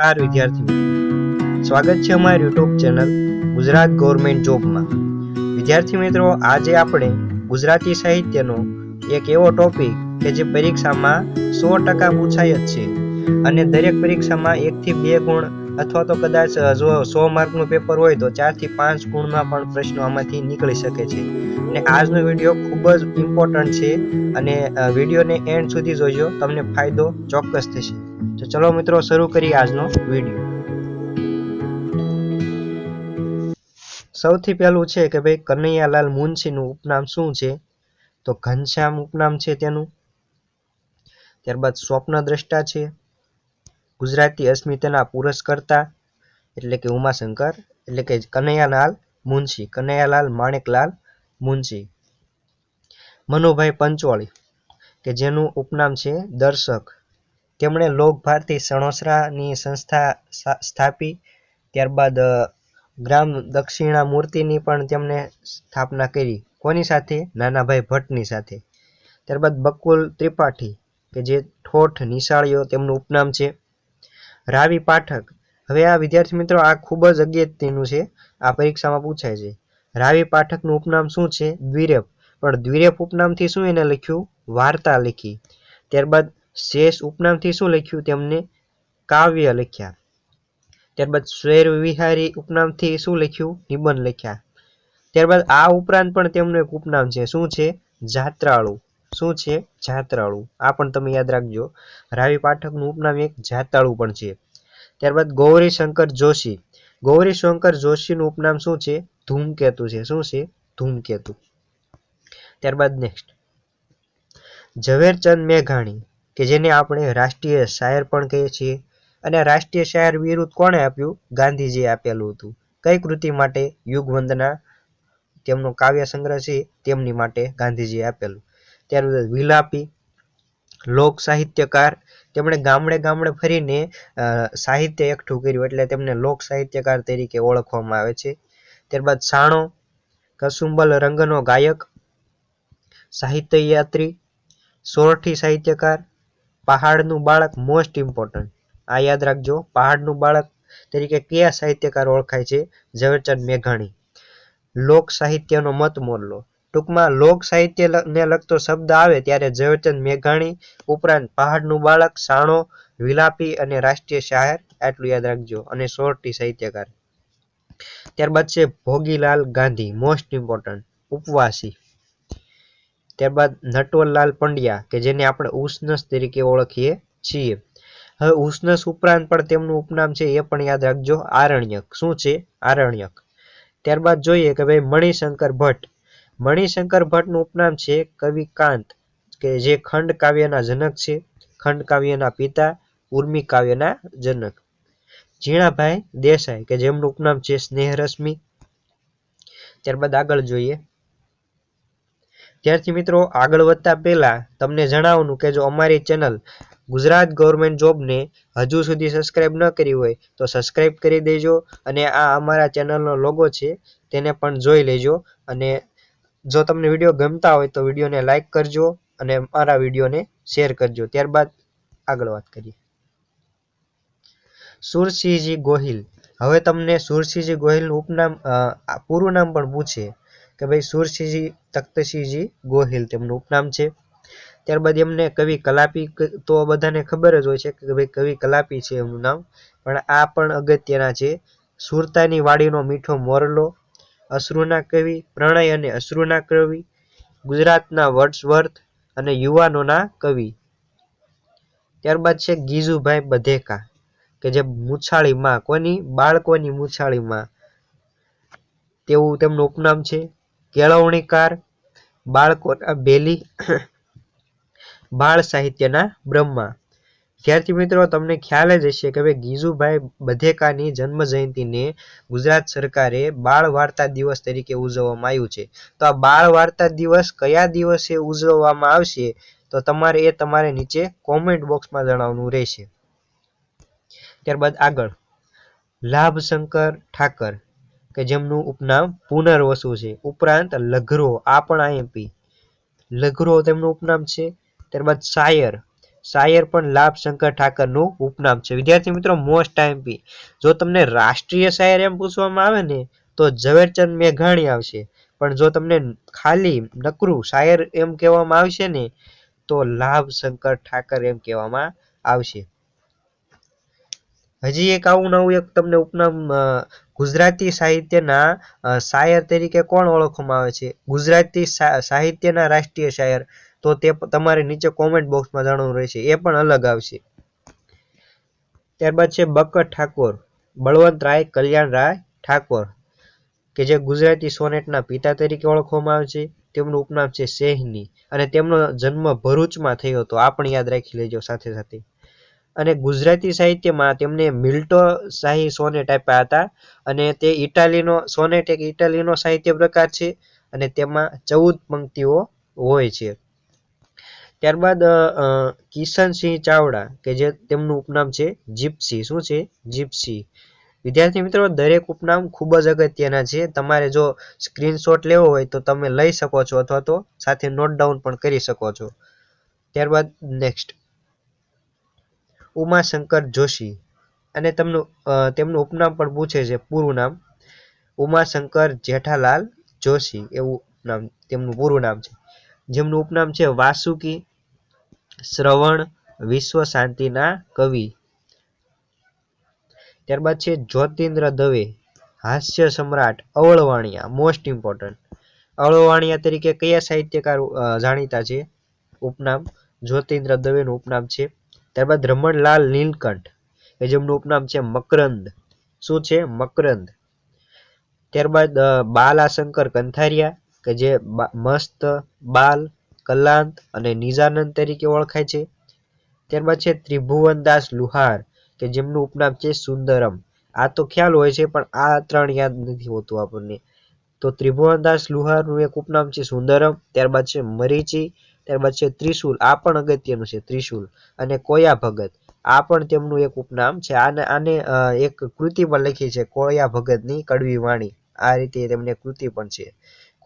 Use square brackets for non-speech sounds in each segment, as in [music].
નમસ્કાર વિદ્યાર્થી મિત્રો સ્વાગત છે અમારી યુટ્યુબ ચેનલ ગુજરાત ગવર્મેન્ટ જોબમાં. વિદ્યાર્થી મિત્રો, આજે આપણે ગુજરાતી સાહિત્યનો એક એવો ટોપિક કે જે પરીક્ષામાં સો ટકા પૂછાય જ છે અને દરેક પરીક્ષામાં એકથી બે ગુણ અથવા તો કદાચ જો સો માર્કનું પેપર હોય તો ચારથી પાંચ ગુણમાં પણ પ્રશ્નો આમાંથી નીકળી શકે છે. અને આજનો વીડિયો ખૂબ જ ઇમ્પોર્ટન્ટ છે અને વિડીયોને એન્ડ સુધી જોજો, તમને ફાયદો ચોક્કસ થશે. તો ચલો મિત્રો, શરૂ કરીએ આજનો વીડિયો સૌથી પહેલું છે કે ભાઈ કનૈયાલાલ મુનશીનું ઉપનામ શું છે? તો ઘનશ્યામ ઉપનામ છે તેનું. ત્યારબાદ સ્વપ્ન દ્રષ્ટા છે. ગુજરાતી અસ્મિતાના પુરસ્કર્તા, એટલે કે ઉમાશંકર, એટલે કે કનૈયાલાલ મુનશી, કનૈયાલાલ માણેકલાલ મુનશી. મનુભાઈ પંચોળી, કે જેનું ઉપનામ છે દર્શક. તેમણે લોક ભારતી સણોસરાની સંસ્થા સ્થાપી, ત્યારબાદ ગ્રામ દક્ષિણા મૂર્તિની પણ તેમણે સ્થાપના કરી. કોની સાથે? નાનાભાઈ ભટ્ટની સાથે. ત્યારબાદ બકુલ ત્રિપાઠી, કે જે ઠોઠ નિશાળીઓ તેમનું ઉપનામ છે. રાવી પાઠક. હવે આ વિદ્યાર્થી મિત્રો, આ ખૂબ જ અગત્યનું છે. આ પરીક્ષામાં પૂછાય છે. રાવી પાઠકનું ઉપનામ શું છે? દ્વિરેપ. પણ દ્વિરેપ ઉપનામથી શું એને લખ્યું? વાર્તા લખી. ત્યારબાદ શેષ ઉપનામથી શું લખ્યું તેમને કાવ્ય લખ્યા. ત્યારબાદ સ્વૈર વિહારી ઉપનામથી શું લખ્યું? નિબંધ લખ્યા. ત્યારબાદ આ ઉપરાંત પણ તેમનું એક ઉપનામ છે. શું છે? જાત્રાળુ. શું છે? જાત્રાળુ. આ પણ તમે યાદ રાખજો. રાવી પાઠકનું ઉપનામ એક જાતાળુ પણ છે. ત્યારબાદ ગૌરી શંકર જોશી. ગૌરી શંકર જોશીનું ઉપનામ શું છે? ધૂમકેતુ છે. શું છે? ધૂમકેતુ. ત્યારબાદ નેક્સ્ટ ઝવેરચંદ મેઘાણી. કે જેને આપણે રાષ્ટ્રીય શાયર પણ કહીએ છીએ. અને રાષ્ટ્રીય શાયર વિરુદ્ધ કોણે આપ્યું? ગાંધીજીએ આપેલું હતું. કઈ કૃતિ માટે? યુગવંદના. તેમનો કાવ્ય સંગ્રહ છે, તેમની માટે ગાંધીજીએ આપેલું. ત્યારબાદ વિલાપી. લોક સાહિત્યકાર. તેમણે ગામડે ગામડે ફરીને સાહિત્ય એકઠું કર્યું એટલે તેમને લોક સાહિત્યકાર તરીકે ઓળખવામાં આવે છે. ત્યારબાદ સાણો. કસુંબલ રંગનો ગાયક. સાહિત્ય યાત્રી સોરઠી સાહિત્યકાર. પહાડનું બાળક મોસ્ટ ઇમ્પોર્ટન્ટ આ યાદ રાખજો, પહાડનું બાળક તરીકે કયા સાહિત્યકાર ઓળખાય છે? ઝવેરચંદ મેઘાણી. લોક સાહિત્યનો મત મોરલો. ટૂંકમાં લોક સાહિત્ય ને લગતો શબ્દ આવે ત્યારે ઝવેરચંદ મેઘાણી ઉપરાંત પહાડનું બાળક, સાણો, વિલાપી અને રાષ્ટ્રીય શાયર, આટલું યાદ રાખજો. અને સોરટી સાહિત્યકાર. ત્યારબાદ છે ભોગીલાલ ગાંધી મોસ્ટ ઇમ્પોર્ટન્ટ ઉપવાસી. ત્યારબાદ નટવરલાલ પંડ્યા, કે જેને આપણે ઉષ્ણસ તરીકે ઓળખીએ છીએ. હવે ઉષ્ણસ ઉપરાંત પણ તેમનું ઉપનામ છે એ પણ યાદ રાખજો, આરણ્યક. શું છે? આરણ્યક. ત્યારબાદ જોઈએ કે ભાઈ મણિશંકર ભટ્ટ. મણિશંકર ભટ્ટનું ઉપનામ છે કવિ કાંત, કે જે ખંડ કાવ્યના જનક છે. ખંડ કાવ્યના પિતા, ઉર્મી કાવ્યના જનક. ઝીણાભાઈ દેસાઈ, કે જેમનું ઉપનામ છે સ્નેહરશ્મિ. ત્યારબાદ આગળ જોઈએ. ત્યારથી મિત્રો, આગળ વધતા પહેલા તમને જણાવવાનું કે જો અમારી ચેનલ ગુજરાત ગવર્મેન્ટ જોબને હજુ સુધી સબસ્ક્રાઈબ ન કરી હોય, તો સબસ્ક્રાઈબ કરી દેજો અને આ અમારા ચેનલનો લોગો છે, તેને પણ જોઈ લેજો. અને જો તમને વીડિયો ગમતા હોય, તો વિડીયોને લાઈક કરજો અને મારા વિડીયોને શેર કરજો. ત્યારબાદ આગળ વાત કરીએ. સુરસિંહજી ગોહિલ. હવે તમને સુરસિંહજી ગોહિલનું ઉપનામ પૂરું નામ પણ પૂછે. કે ભાઈ સુરસિંહજી તખ્તસિંહજી ગોહિલ તેમનું ઉપનામ છે. ત્યારબાદ એમને કવિ કલાપી તો બધાને ખબર જ હોય છે કે ભાઈ કવિ કલાપી છે એમનું નામ. પણ આ પણ અગત્યના છે. સુરતાની વાડીનો મીઠો મોરલો, અશ્રુના કવિ, પ્રણય અને અશ્રુના કવિ, ગુજરાતના વર્ડ્સવર્થ અને યુવાનોના કવિ. ત્યારબાદ છે ગીજુભાઈ બધેકા, કે જે મૂછાળીમાં, કોની, બાળકોની મૂછાળીમાં, તેવું તેમનું ઉપનામ છે. કેળવણીકાર બાળકોના બેલી બાળ સાહિત્યના બ્રહ્મા. વિદ્યાર્થી મિત્રો, તમને ખ્યાલ જ હશે કે ભાઈ ગીજુભાઈ બધેકાની જન્મ જયંતિને ગુજરાત સરકારે બાળ વાર્તા દિવસ તરીકે ઉજવવામાં આવ્યું છે. તો આ બાળ વાર્તા દિવસ કયા દિવસે ઉજવવામાં આવશે? તો તમારે એ તમારે નીચે કોમેન્ટ બોક્સમાં જણાવવાનું રહેશે. ત્યારબાદ આગળ. લાભશંકર ઠાકર. કે જેમનું ઉપનામ પુનર્વસુ છે. ઉપરાંત લઘરો, આ પણ આઈએમપી લઘરો તેમનું ઉપનામ છે. ત્યારબાદ શાયર શાયર પણ લાભ શંકર ઠાકરનું ઉપનામ છે. વિદ્યાર્થી મિત્રો, મોસ્ટ આઈએમપી જો તમને રાષ્ટ્રીય શાયર એમ પૂછવામાં આવે ને, તો ઝવેરચંદ મેઘાણી આવશે. પણ જો તમને ખાલી નકરું શાયર એમ કહેવામાં આવશે ને, તો લાભ શંકર ઠાકર એમ કહેવામાં આવશે. હજી એક આવું નવું એક તમને ઉપનામ ગુજરાતી સાહિત્યના શાયર તરીકે કોણ ઓળખવામાં આવે છે? ગુજરાતી સાહિત્યના રાષ્ટ્રીય શાયર. તો તે તમારે નીચે કોમેન્ટ બોક્સમાં જાણવું રહેશે. એ પણ અલગ આવશે. ત્યારબાદ છે બકર ઠાકોર બળવંતરાય કલ્યાણરાય ઠાકોર, કે જે ગુજરાતી સોનેટના પિતા તરીકે ઓળખવામાં આવે છે. તેમનું ઉપનામ છે સેહની. અને તેમનો જન્મ ભરૂચમાં થયો હતો. આ પણ યાદ રાખી લેજો સાથે સાથે. અને ગુજરાતી સાહિત્યમાં તેમને મિલ્ટો શાહી સોનેટ આપ્યા હતા. અને તે ઇટાલીનો, સોનેટ એક ઇટાલીનો સાહિત્ય પ્રકાર છે અને તેમાં ચૌદ પંક્તિઓ હોય છે. ત્યારબાદ કિશનસિંહ ચાવડા, કે જે તેમનું ઉપનામ છે જીપ્સી. શું છે? જીપ્સી. વિદ્યાર્થી મિત્રો, દરેક ઉપનામ ખૂબ જ અગત્યના છે. તમારે જો સ્ક્રીનશોટ લેવો હોય તો તમે લઈ શકો છો અથવા તો સાથે નોટ ડાઉન પણ કરી શકો છો. ત્યારબાદ, નેક્સ્ટ. ઉમાશંકર જોશી. અને તેમનું તેમનું ઉપનામ પણ પૂછે છે, પૂરું નામ. ઉમાશંકર જેઠાલાલ જોશી, એવું નામ, તેમનું પૂરું નામ છે. જેમનું ઉપનામ છે વાસુકી શ્રવણ વિશ્વ શાંતિના કવિ. ત્યારબાદ છે જ્યોતિન્દ્ર દવે, હાસ્ય સમ્રાટ, અવળવાણિયા મોસ્ટ ઇમ્પોર્ટન્ટ અવળવાણિયા તરીકે કયા સાહિત્યકાર જાણીતા છે? ઉપનામ, જ્યોતિન્દ્ર દવેનું ઉપનામ છે. ત્યારબાદ રમણલાલ નીલકંઠ, કે જેમનું ઉપનામ છે મકરંદ. શું છે મકરંદ? ત્યારબાદ બાલાશંકર કંથારિયા, કે જે મસ્ત, બાલ, કલાંત અને નિજાનંદ તરીકે ઓળખાય છે. ત્યારબાદ છે ત્રિભુવનદાસ લુહાર, કે જેમનું ઉપનામ છે સુંદરમ. આ તો ખ્યાલ હોય છે, પણ આ ત્રણ યાદ નથી હોતું આપણને. તો ત્રિભુવનદાસ લુહારનું એક ઉપનામ છે સુંદરમ ત્યારબાદ છે મરીચી ત્યારબાદ છે ત્રિશુલ, આ પણ અગત્યનું છે, ત્રિશુલ અને કોયા ભગત. આ પણ તેમનું એક ઉપનામ છે. આને આને એક કૃતિ પણ લખી છે, કોયા ભગતની કડવી વાણી. આ રીતે તેમને કૃતિ પણ છે,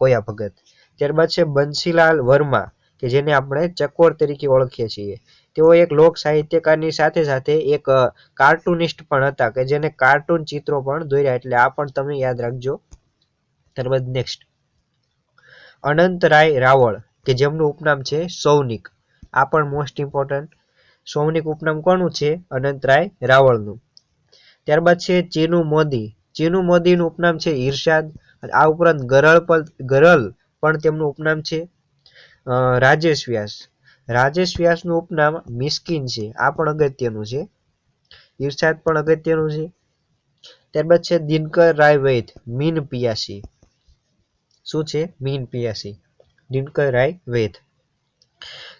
કોયા ભગત. ત્યારબાદ છે બંસીલાલ વર્મા, કે જેને આપણે ચકોર તરીકે ઓળખીએ છીએ. તેઓ એક લોક સાહિત્યકારની સાથે સાથે એક કાર્ટુનિસ્ટ પણ હતા, કે જેને કાર્ટૂન ચિત્રો પણ દોર્યા. એટલે આ પણ તમે યાદ રાખજો. ત્યારબાદ નેક્સ્ટ. અનંતરાય રાવળ કે જેમનું ઉપનામ છે સૌનિક. આ પણ મોસ્ટ ઇમ્પોર્ટન્ટ સૌનિક ઉપનામ કોનું છે? અનંતરાય રાવળનું. ત્યારબાદ છે ચીનુ મોદી. ચીનુ મોદીનું ઉપનામ છે ઈર્ષાદ આ ઉપરાંત ગરળ ગરલ પણ તેમનું ઉપનામ છે રાજેશ વ્યાસ. રાજેશ વ્યાસનું ઉપનામ મિસ્કિન છે. આ પણ અગત્યનું છે. ઈર્ષાદ પણ અગત્યનું છે. ત્યારબાદ છે દિનકર રાય વૈદ મીન પિયાસી. શું છે? મીન પિયાસી. દિનકર વેદ.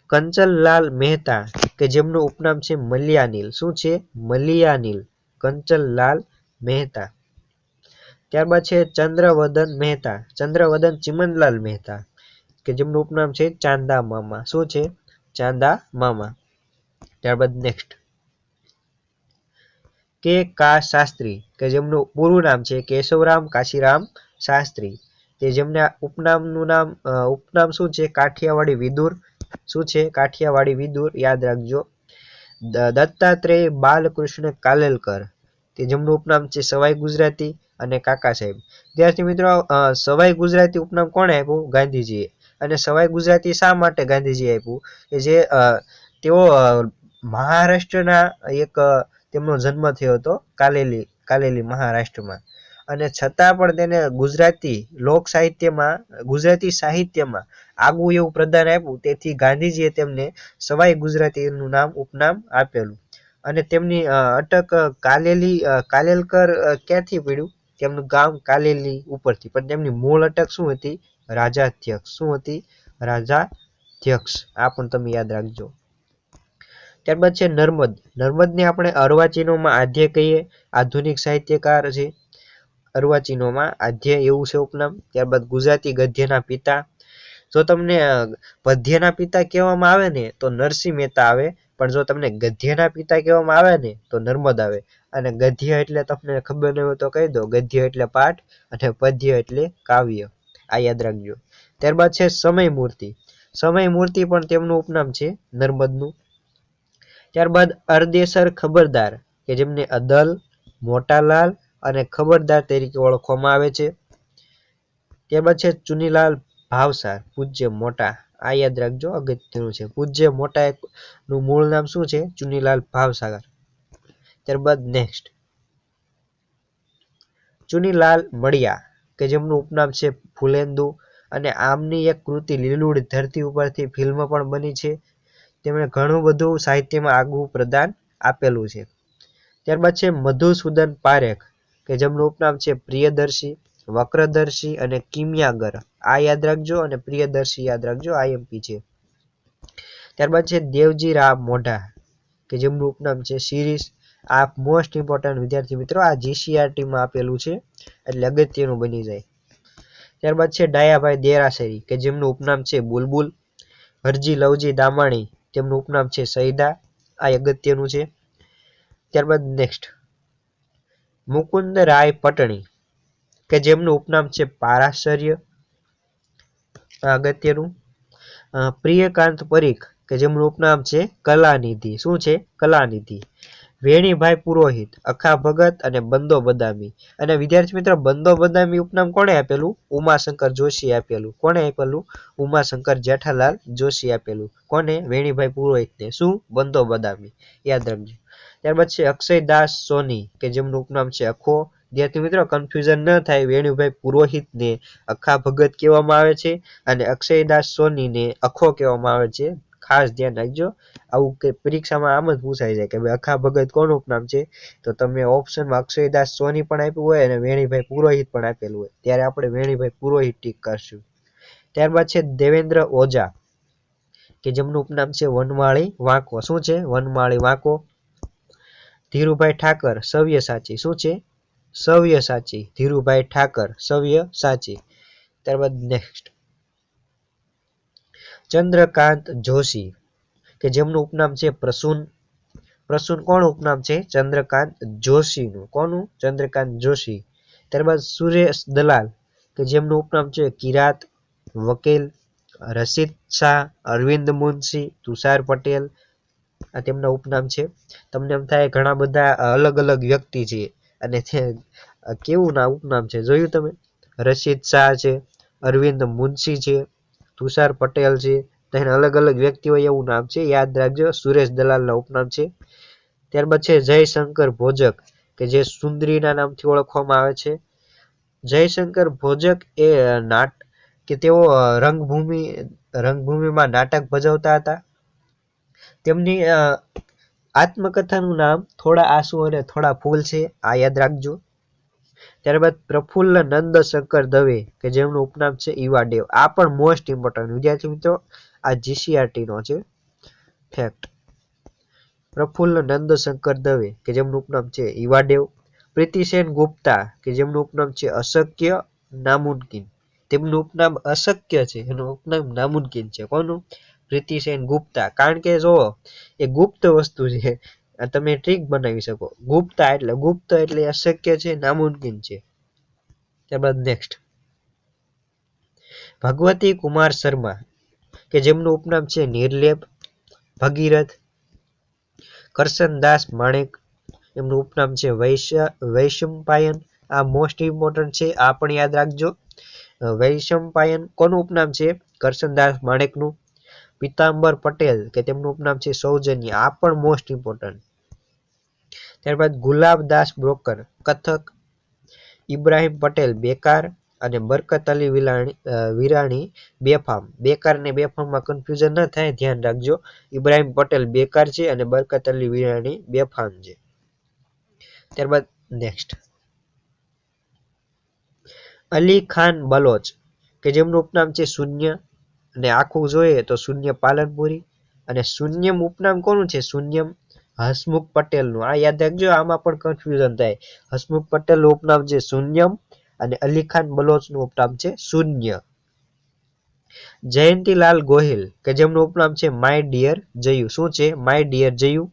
કંચનલાલ મહેતા, કે જેમનું ઉપનામ છે મલિયાનીલ. શું છે? મલિયાનીલ. કંચનલાલ મહેતા. ત્યારબાદ છે ચંદ્રવદન મહેતા. ચંદ્રવદન ચિમનલાલ મહેતા, કે જેમનું ઉપનામ છે ચાંદા મામા. શું છે? ચાંદા મામા. ત્યારબાદ નેક્સ્ટ કે કા શાસ્ત્રી, કે જેમનું પૂરું નામ છે કેશવરામ કાશીરામ શાસ્ત્રી. તે જેમને ઉપનામનું નામ ઉપનામ શું છે? કાઠિયાવાડી વિદુર. શું છે? કાઠિયાવાડી વિદુર, યાદ રાખજો. દત્તાત્રેય બાલકૃષ્ણ કાલેલકર. તે જેમનું ઉપનામ છે સવાઈ ગુજરાતી અને કાકા સાહેબ. વિદ્યાર્થી મિત્રો સવાઈ ગુજરાતી ઉપનામ કોણે આપ્યું? ગાંધીજીએ. અને સવાઈ ગુજરાતી શા માટે ગાંધીજી આપ્યું? કે જે તેઓ મહારાષ્ટ્રના એક તેમનો જન્મ થયો હતો કાલેલી કાલેલી મહારાષ્ટ્રમાં. અને છતાં પણ તેને ગુજરાતી લોક સાહિત્યમાં, ગુજરાતી સાહિત્યમાં આગવું એવું પ્રદાન આપ્યું. તેથી ગાંધીજીએ તેમને સવાઈ ગુજરાતીનું નામ, ઉપનામ આપેલું. અને તેમની અટક કાલેલી કાલેલકર ક્યાંથી પડ્યું? તેમનું ગામ કાલેલી ઉપરથી. પણ તેમની મૂળ અટક શું હતી? રાજાધ્યક્ષ. શું હતી? રાજાધ્યક્ષ. આ પણ તમે યાદ રાખજો. ત્યારબાદ છે નર્મદ. નર્મદને આપણે અર્વાચીનોમાં આધ્ય કહીએ. આધુનિક સાહિત્યકાર છે. અર્વાચીનોમાં આધ્ય એવું છે ઉપનામ ત્યારબાદ ગુજરાતી ગદ્યના પિતા. જો તમને પદ્યના પિતા કહેવામાં આવે ને, તો નરસિંહ મહેતા આવે. પણ જો તમને ગદ્યના પિતા કહેવામાં આવે ને, તો નર્મદ આવે. અને ગદ્ય એટલે તમને ખબર ન હોય તો કહી દો. ગદ્ય એટલે પાઠ અને પદ્ય એટલે કાવ્ય. આ યાદ રાખજો. ત્યારબાદ છે સમય મૂર્તિ સમય મૂર્તિ પણ તેમનું ઉપનામ છે નર્મદનું. ત્યારબાદ અરદેસર ખબરદાર, કે જેમને અદલ, મોટાલાલ અને ખબરદાર તરીકે ઓળખવામાં આવે છે. ત્યારબાદ છે ચુનીલાલ ભાવસાર, પૂજ્ય મોટા. આ યાદ રાખજો, અગત્યનું છે. પૂજ્ય મોટા નું મૂળ નામ શું છે? ચુનીલાલ ભાવસાગર. ત્યારબાદ નેક્સ્ટ ચુનીલાલ મળિયા કે જેમનું ઉપનામ છે ફુલેન્દુ અને આમની એક કૃતિ લીલુડ ધરતી ઉપરથી ફિલ્મ પણ બની છે. તેમણે ઘણું બધું સાહિત્યમાં આગવું પ્રદાન આપેલું છે. ત્યારબાદ છે મધુસૂદન પારેખ કે જેમનું ઉપનામ છે પ્રિયદર્શી, વક્રદર્શી અને કિમિયાગર. આ યાદ રાખજો અને પ્રિયદર્શી યાદ રાખજો આઈએમપી છે. ત્યારબાદ છે દેવજી રામ મોઢા, કે જેમનું ઉપનામ છે શિરીષ. આ મોસ્ટ ઇમ્પોર્ટન્ટ વિદ્યાર્થી મિત્રો, આ જીસીઆરટીમાં આપેલું છે, એટલે અગત્યનું બની જાય. ત્યારબાદ છે ડાયાભાઈ દેરાસરી, કે જેમનું ઉપનામ છે બુલબુલ. હરજી લવજી દામાણી, તેમનું ઉપનામ છે સૈદા. આ અગત્યનું છે. ત્યારબાદ નેક્સ્ટ મુકુંદ રાય પટણી, કે જેમનું ઉપનામ છે પારાશર્ય અગત્યનું પ્રિયકાંત પરીખ, કે જેમનું ઉપનામ છે કલાનિધિ. શું છે? કલાનિધિ. વેણીભાઈ પુરોહિત, અખા ભગત અને બંદો બદામી. અને વિદ્યાર્થી મિત્રો, બંદો બદામી ઉપનામ કોણે આપેલું? ઉમાશંકર જોશી આપેલું. કોણે આપેલું? ઉમાશંકર જેઠાલાલ જોશી આપેલું. કોને? વેણીભાઈ પુરોહિતને. શું? બંદો બદામી. યાદ રાખજો. ત્યારબાદ છે અક્ષયદાસ સોની, કે જેમનું ઉપનામ છે અખો. વિદ્યાર્થી મિત્રો કન્ફ્યુઝન ન થાય, વેણુભાઈ પુરોહિતને અખા ભગત કહેવામાં આવે છે અને અક્ષયદાસ સોનીને અખો કહેવામાં આવે છે. ખાસ ધ્યાન રાખજો. આવું કે પરીક્ષામાં આમ જ પૂછાય જાય કે ભાઈ અખા ભગત કોનું ઉપનામ છે? તો તમે ઓપ્શનમાં અક્ષયદાસ સોની પણ આપ્યું હોય અને વેણીભાઈ પુરોહિત પણ આપેલું હોય. ત્યારે આપણે વેણીભાઈ પુરોહિત ટીક કરશું. ત્યારબાદ છે દેવેન્દ્ર ઓઝા, કે જેમનું ઉપનામ છે વનમાળી વાંકો. શું છે? વનમાળી વાંકો. ધીરુભાઈ ઠાકર, સવ્ય સાચી. શું છે? સવ્ય સાચી. ધીરુભાઈ ઠાકર, સવ્ય સાચી. ત્યારબાદ નેક્સ્ટ ચંદ્રકાંત જોશી, કે જેમનું ઉપનામ છે પ્રસૂન. પ્રસૂન કોણ ઉપનામ છે? ચંદ્રકાંત જોશીનું. કોનું? ચંદ્રકાંત જોશી. ત્યારબાદ સુરેશ દલાલ, કે જેમનું ઉપનામ છે કિરાત વકીલ રશીદ શાહ, અરવિંદ મુનશી, તુષાર પટેલ આ તેમના ઉપનામ છે. તમને એમ થાય ઘણા બધા અલગ અલગ વ્યક્તિ છે. અને તે કેવું ના ઉપનામ છે? જોયું તમે? રશીદ શાહ છે, અરવિંદ મુનશી છે, તુષાર પટેલ છે, તેને અલગ અલગ વ્યક્તિ હોય એવું નામ છે. યાદ રાખજો, સુરેશ દલાલના ઉપનામ છે. ત્યારબાદ છે જયશંકર ભોજક, કે જે સુંદરીના નામથી ઓળખવામાં આવે છે. જયશંકર ભોજક એ નાટ, કે તેઓ રંગભૂમિ, રંગભૂમિમાં નાટક ભજવતા હતા. તેમની આત્મકથાનું નામ થોડા આંસુ અને થોડા ફૂલ છે, આ યાદ રાખજો. ત્યારબાદ પ્રફુલ્લ નંદ શંકર દવે, કે જેમનું ઉપનામ છે ઈવાડેવ. આ પણ મોસ્ટ ઇમ્પોર્ટન્ટ વિદ્યાર્થી મિત્રો, આ જીસીઆરટી નો છે. ફેક્ટ પ્રફુલ્લ નંદ શંકર દવે, કે જેમનું ઉપનામ છે ઈવાડેવ. પ્રીતિસેન ગુપ્તા, કે જેમનું ઉપનામ છે અશક્ય નામુનકિન તેમનું ઉપનામ અશક્ય છે, એનું ઉપનામ નામુનકિન છે. કોનું? પ્રીતિસેન ગુપ્તા. કારણ કે જો એ ગુપ્ત વસ્તુ છે. તમે ટ્રીક બનાવી શકો. ગુપ્તા એટલે, ગુપ્ત એટલે અશક્ય છે, નામુમકિન છે. ત્યારબાદ નેક્સ્ટ ભગવતી કુમાર શર્મા, કે જેમનું ઉપનામ છે નિર્લેપ, ભગીરથ કરશનદાસ માણેક, એમનું ઉપનામ છે વૈશ્ય, વૈશંપાયન. આ મોસ્ટ ઇમ્પોર્ટન્ટ છે, આ પણ યાદ રાખજો. વૈશંપાયન, કોનું ઉપનામ છે? કરશનદાસ માણેકનું. પિતાંબર પટેલ, કે તેમનું ઉપનામ છે સૌજન્ય, આ પણ મોસ્ટ ઇમ્પોર્ટન્ટ ત્યારબાદ ગુલાબદાસ બ્રોકર, કથક, ઇબ્રાહિમ પટેલ, બેકાર અને બરકત અલી વિલાણી વિરાણી, બેફામ. બેકાર ને બેફામમાં કન્ફ્યુઝન ન થાય, ધ્યાન રાખજો. ઇબ્રાહિમ પટેલ બેકાર છે અને બરકત અલી વિરાણી બેફામ છે. ત્યારબાદ નેક્સ્ટ અલી ખાન બલોચ, કે જેમનું ઉપનામ છે શૂન્ય અને આખું જોઈએ તો શૂન્ય પાલનપુરી અને શૂન્યમ ઉપનામ કોનું છે? શૂન્યમ હસમુખ પટેલનું. આ યાદ રાખજો, આમાં પણ કન્ફ્યુઝન થાય. હસમુખ પટેલનું ઉપનામ છે શૂન્યમ અને અલી ખાન બલોચનું ઉપનામ છે શૂન્ય. જયંતીલાલ ગોહિલ, કે જેમનું ઉપનામ છે માય ડિયર જયુ. શું છે? My dear Jayu.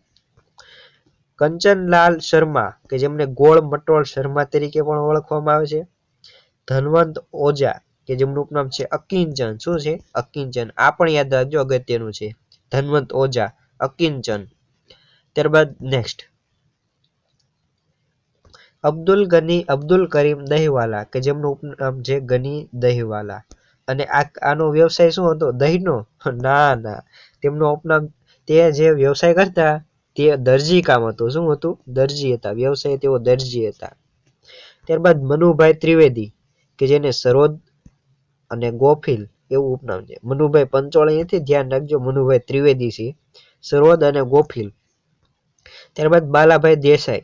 Kanchanlal Sharma, કે જેમને ગોળ મટોળ શર્મા તરીકે પણ ઓળખવામાં આવે છે. ધનવંત ઓઝા કે જેમનું ઉપનામ છે અકિંચન શું છે? અકિંચન આ પણ યાદ રાખજો, અગત્યનું છે. ધનવંત ઓઝા અકિંચન ત્યારબાદ નેક્સ્ટ અબ્દુલ ગની, અબ્દુલ કરીમ દહીવાલા, કે જેમનું ઉપનામ છે ગની દહીવાલા. અને આ, આનો વ્યવસાય શું હતો? દહીંનો? [laughs] ના ના. તેમનો ઉપનામ, તે જે વ્યવસાય કરતા, તે દરજી કામ હતું. શું હતું? દરજી હતા. વ્યવસાય તેઓ દરજી હતા. ત્યારબાદ મનુભાઈ ત્રિવેદી, કે જેને સરોદ અને ગોફિલ એવું ઉપનામ છે. મનુભાઈ પંચોળ અહીંયાથી ધ્યાન રાખજો. મનુભાઈ ત્રિવેદી છે. સરોદ અને ગોફિલ. ત્યારબાદ બાલાભાઈ દેસાઈ,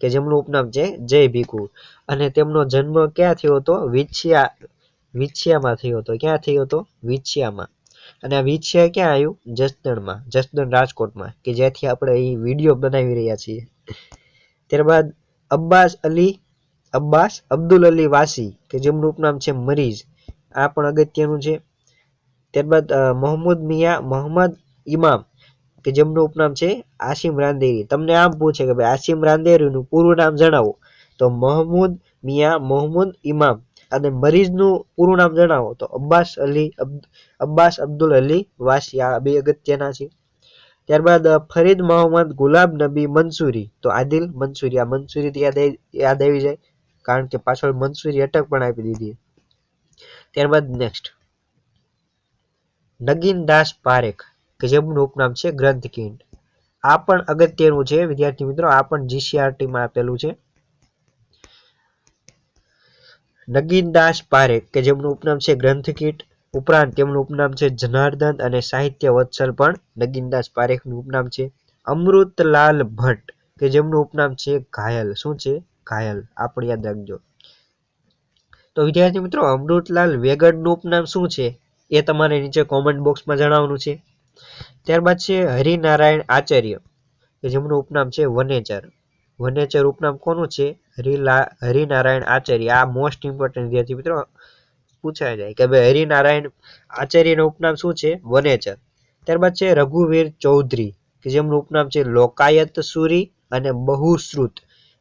કે જેમનું ઉપનામ છે જય ભીખુ. અને તેમનો જન્મ ક્યાં થયો હતો? વિછિયા, વિછિયામાં થયો હતો. ક્યાં થયો હતો? વિછિયામાં. અને આ વિછિયા ક્યાં આવ્યું? જસદણમાં, જસદણ રાજકોટમાં, કે જ્યાંથી આપણે અહીં વીડિયો બનાવી રહ્યા છીએ. ત્યારબાદ અબ્બાસ અલી, અબ્બાસ અબ્દુલ અલી વાસી, કે જેમનું ઉપનામ છે મરીઝ. આ પણ અગત્યનું છે. ત્યારબાદ મોહમ્મદ મિયા મોહમ્મદ ઇમામ કે જેમનું ઉપનામ છે આસિમ રાંદેરી. તમને આમ પૂછે કે ભાઈ આસિમ રાંદેરીનું પૂરું નામ જણાવો, તો મોહમ્મદ મિયા મોહમ્મદ ઇમામ અને મરીઝનું પૂરું નામ જણાવો. તો અબ્બાસ અલી અબ્બાસ અબ્દુલ અલી વાસી, આ બે અગત્યના છે. ત્યારબાદ ફરીદ મોહમ્મદ ગુલાબ નબી મંસૂરી. તો આદિલ મંસૂરી. આ મંસૂરી યાદ યાદ આવી જાય, કારણ કે પાછળ મંસૂરી અટક પણ આપી દીધી. ત્યારબાદ નેક્સ્ટ નગીનદાસ પારેખ, કે જેમનું ઉપનામ છે ગ્રંથકિંડ આ પણ અગત્યનું છે, વિદ્યાર્થી મિત્રો, આ પણ જીસીઆરટી માં આપેલું છે. નગીનદાસ પારેખ, કે જેમનું ઉપનામ છે ગ્રંથકીટ ઉપરાંત તેમનું ઉપનામ છે જનાર્દન અને સાહિત્ય વત્સલ પણ નગીનદાસ પારેખનું ઉપનામ છે. અમૃતલાલ ભટ્ટ, કે જેમનું ઉપનામ છે ઘાયલ. શું છે? ઘાયલ. આપણે યાદ રાખજો. તો વિદ્યાર્થી મિત્રો, અમૃતલાલ વેગડનું ઉપનામ શું છે? એ તમારે નીચે કોમેન્ટ બોક્સમાં જણાવવાનું છે. ત્યારબાદ છે હરિનારાયણ આચાર્ય, કે જેમનું ઉપનામ છે વનેચર. વનેચર ઉપનામ કોનું છે? હરિલા, હરિનારાયણ આચાર્ય. આ મોસ્ટ ઇમ્પોર્ટન્ટ વિદ્યાર્થી મિત્રો પૂછાય જાય કે ભાઈ હરિનારાયણ આચાર્યનું ઉપનામ શું છે? વનેચર. ત્યારબાદ છે રઘુવીર ચૌધરી, કે જેમનું ઉપનામ છે લોકાયત સુરી અને બહુશ્રુત.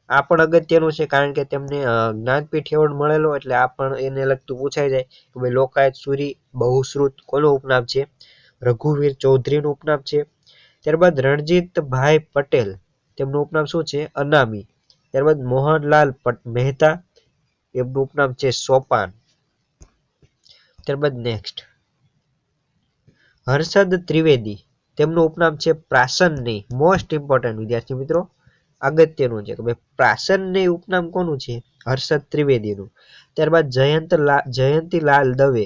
આ પણ અગત્યનું છે કારણ કે તેમને જ્ઞાનપીઠ એવોર્ડ મળેલો એટલે આ પણ એને લગતું પૂછાઈ જાય કે ભાઈ લોકાયત સુરી બહુશ્રુત કોનું ઉપનામ છે? રઘુવીર ચૌધરીનું ઉપનામ છે? ત્યારબાદ રણજીતભાઈ પટેલ, તેમનું ઉપનામ શું છે? અનામી. ત્યારબાદ મોહનલાલ મહેતા, એમનું ઉપનામ છે સોપાન. ત્યારબાદ નેક્સ્ટ. હર્ષદ ત્રિવેદી, તેમનું ઉપનામ છે પ્રાસનની, મોસ્ટ ઇમ્પોર્ટન્ટ વિદ્યાર્થી મિત્રો. અગત્યનું છે કે ભાઈ પ્રાસનની ઉપનામ કોનું છે? હર્ષદ ત્રિવેદીનું. ત્યારબાદ જયંત જયંતીલાલ દવે,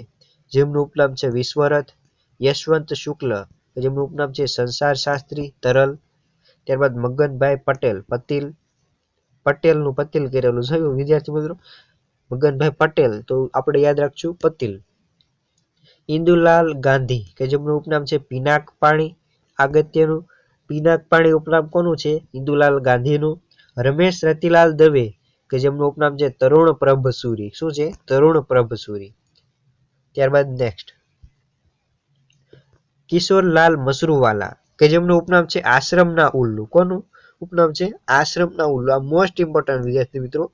જેમનું ઉપનામ છે વિશ્વરથ, યશવંત શુક્લ, જેમનું ઉપનામ છે સંસાર શાસ્ત્રી, તરલ, ત્યારબાદ મગનભાઈ પટેલ, પતિલ, પટેલનું પતિલ કરેલું છે. વિદ્યાર્થી મિત્રો? મગનભાઈ પટેલ, તો આપણે યાદ રાખશું, પતિલ. ઇન્દુલાલ ગાંધી, કે જેમનું ઉપનામ છે પિનાક પાણી અગત્યનું. પિનાક પાણી ઉપનામ કોનું છે? ઇન્દુલાલ ગાંધીનું. રમેશ રતિલાલ દવે, કે જેમનું ઉપનામ છે તરુણ પ્રભસુરી. શું છે? તરુણ પ્રભસુરી. ત્યારબાદ નેક્સ્ટ કિશોરલાલ મસરૂવાલા, કે જેમનું ઉપનામ છે આશ્રમના ઉલ્લુ. કોનું ઉપનામ છે? આશ્રમના ઉલ્લુ. આ મોસ્ટ ઇમ્પોર્ટન્ટ વિદ્યાર્થી મિત્રો,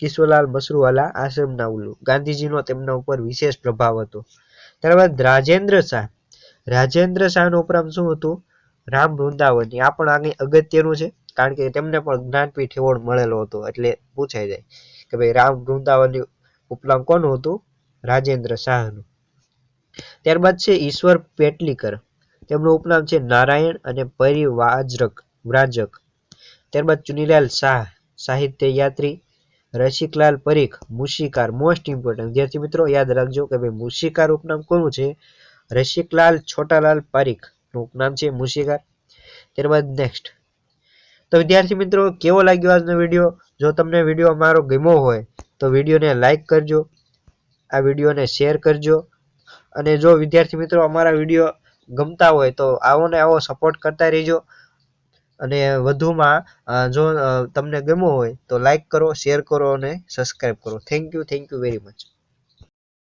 કિશોરલાલ મસરૂવાલા, આશ્રમના ઉલ્લુ. ગાંધીજીનો તેમના ઉપર વિશેષ પ્રભાવ હતો. ત્યારબાદ રાજેન્દ્ર શાહ. રાજેન્દ્ર શાહનું ઉપનામ શું હતું? રામ વૃંદાવની આ પણ આગળ અગત્યનું છે, કારણ કે તેમને પણ જ્ઞાનપીઠ એવોર્ડ મળેલો હતો, એટલે પૂછાઈ જાય કે ભાઈ રામ વૃંદાવનની ઉપનામ કોનું હતું? રાજેન્દ્ર શાહનું. ત્યારબાદ છે ઈશ્વર પેટલીકર, તેમનું ઉપનામ છે નારાયણ અને પરિવાજરક, વ્રાજક. ત્યારબાદ ચુનીલાલ શાહ, સાહિત્ય યાત્રી, રસિકલાલ પરીખ, મુશિકાર મોસ્ટ ઇમ્પોર્ટન્ટ વિદ્યાર્થી મિત્રો, યાદ રાખજો કે ભાઈ મુશિકાર ઉપનામ કોનું છે? રસિકલાલ છોટાલાલ પારીખ. નું નામ છે મુશિકાર. ત્યારબાદ નેક્સ્ટ તો વિદ્યાર્થી મિત્રો, કેવો લાગ્યો આજનો વીડિયો? જો તમને વીડિયો અમારો ગમ્યો હોય, તો વિડીયોને લાઈક કરજો, આ વિડીયોને શેર કરજો. અને જો વિદ્યાર્થી મિત્રો અમારા વીડિયો ગમતા હોય, તો આવો ને આવો સપોર્ટ કરતા રહેજો. અને વધુમાં જો તમને ગમ્યો હોય, તો લાઈક કરો શેર કરો અને સબસ્ક્રાઈબ કરો. Thank you thank you very much